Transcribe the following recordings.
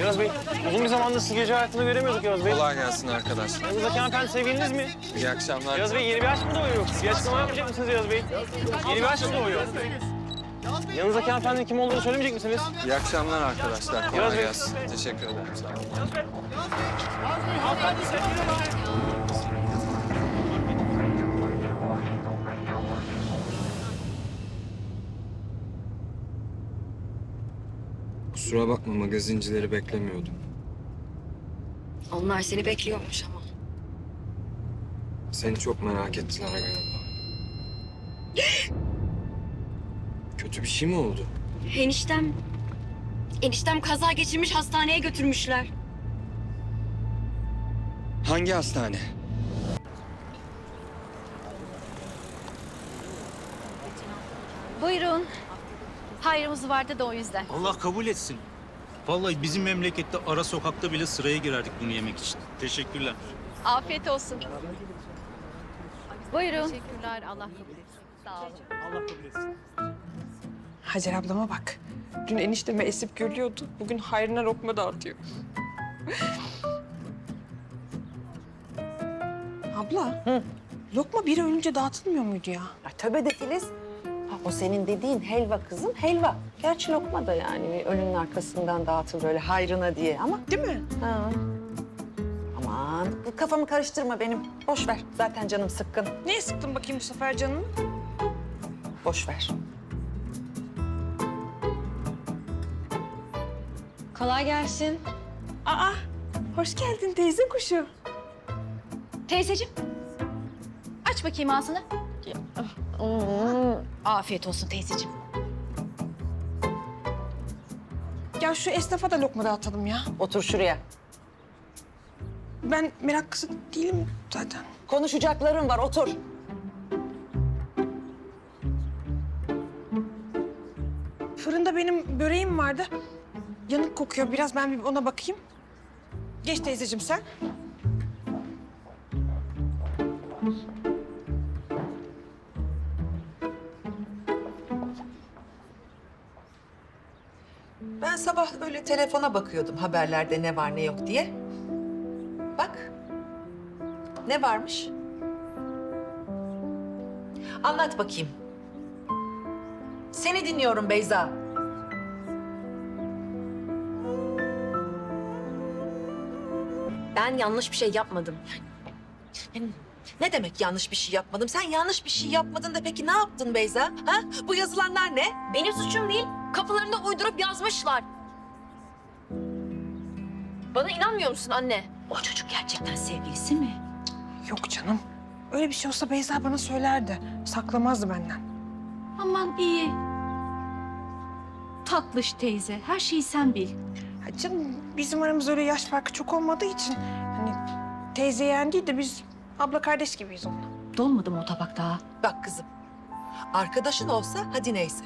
Yavuz Bey, uzun bir zamandır sizi gece hayatında göremiyorduk Yavuz Bey. Kolay gelsin arkadaşlar. Yanınızdaki hanımefendi sevgiliniz mi? İyi akşamlar. Yavuz Bey yeni bir aşk mı doğuyor? Bir açıklama yapmayacak mısınız Yavuz Bey? Yeni bir aşk mı doğuyor? Yanınızdaki hanımefendinin kim olduğunu söylemeyecek misiniz? İyi akşamlar arkadaşlar. Kolay Bey. gelsin. Teşekkür ederim. Sağ olun. Kusura bakma magazincileri beklemiyordum. Onlar seni bekliyormuş ama. Seni çok merak ettiler galiba. Kötü bir şey mi oldu? Eniştem... Eniştem kaza geçirmiş hastaneye götürmüşler. Hangi hastane? Buyurun. Hayrımız vardı da o yüzden. Allah kabul etsin. Vallahi bizim memlekette ara sokakta bile sıraya girerdik bunu yemek için. Teşekkürler. Afiyet olsun. Buyurun. Teşekkürler. Allah kabul etsin. Sağ olun. Allah kabul etsin. Hacer ablama bak. Dün enişteme esip gülüyordu. Bugün hayrına lokma dağıtıyor. Abla. Lokma biri ölünce dağıtılmıyor muydu ya? Ay, tövbe de Filiz. O senin dediğin helva kızım, helva. Gerçi lokma da yani ölünün arkasından dağıtılır öyle hayrına diye ama. Değil mi? Ha. Aman kafamı karıştırma benim. Boş ver. Zaten canım sıkkın. Neye sıktın bakayım bu sefer canını? Boş ver. Kolay gelsin. Aa, hoş geldin teyze kuşu. Teyzeciğim. Aç bakayım ağzını. Afiyet olsun teyzeciğim. Ya şu esnafa da lokma dağıtalım ya. Otur şuraya. Ben meraklısı değilim zaten. Konuşacaklarım var. Otur. Fırında benim böreğim vardı. Yanık kokuyor. Biraz ben bir ona bakayım. Geç teyzeciğim sen. Ben sabah öyle telefona bakıyordum haberlerde ne var ne yok diye. Bak. Ne varmış? Anlat bakayım. Seni dinliyorum Beyza. Ben yanlış bir şey yapmadım. Yani ne demek yanlış bir şey yapmadım? Sen yanlış bir şey yapmadın da peki ne yaptın Beyza? Ha? Bu yazılanlar ne? Benim suçum değil. Kapılarında uydurup yazmışlar. Bana inanmıyor musun anne? O çocuk gerçekten sevgilisi mi? Yok canım. Öyle bir şey olsa Beyza bana söylerdi. Saklamazdı benden. Aman iyi. Tatlış teyze. Her şeyi sen bil. Ha canım bizim aramızda öyle yaş farkı çok olmadığı için hani teyze yeğen değil de biz abla kardeş gibiyiz onunla. Dolmadı mı o tabak daha? Bak kızım. Arkadaşın olsa hadi neyse.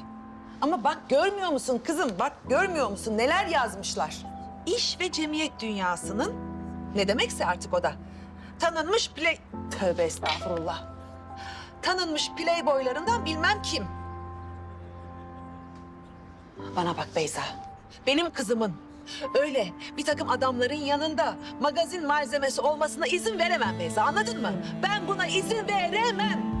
Ama bak görmüyor musun kızım? Bak görmüyor musun? Neler yazmışlar? İş ve cemiyet dünyasının ne demekse artık o da. Tanınmış play... Tövbe estağfurullah. Tanınmış playboylarından bilmem kim. Bana bak Beyza. Benim kızımın öyle bir takım adamların yanında magazin malzemesi olmasına izin veremem Beyza. Anladın mı? Ben buna izin veremem.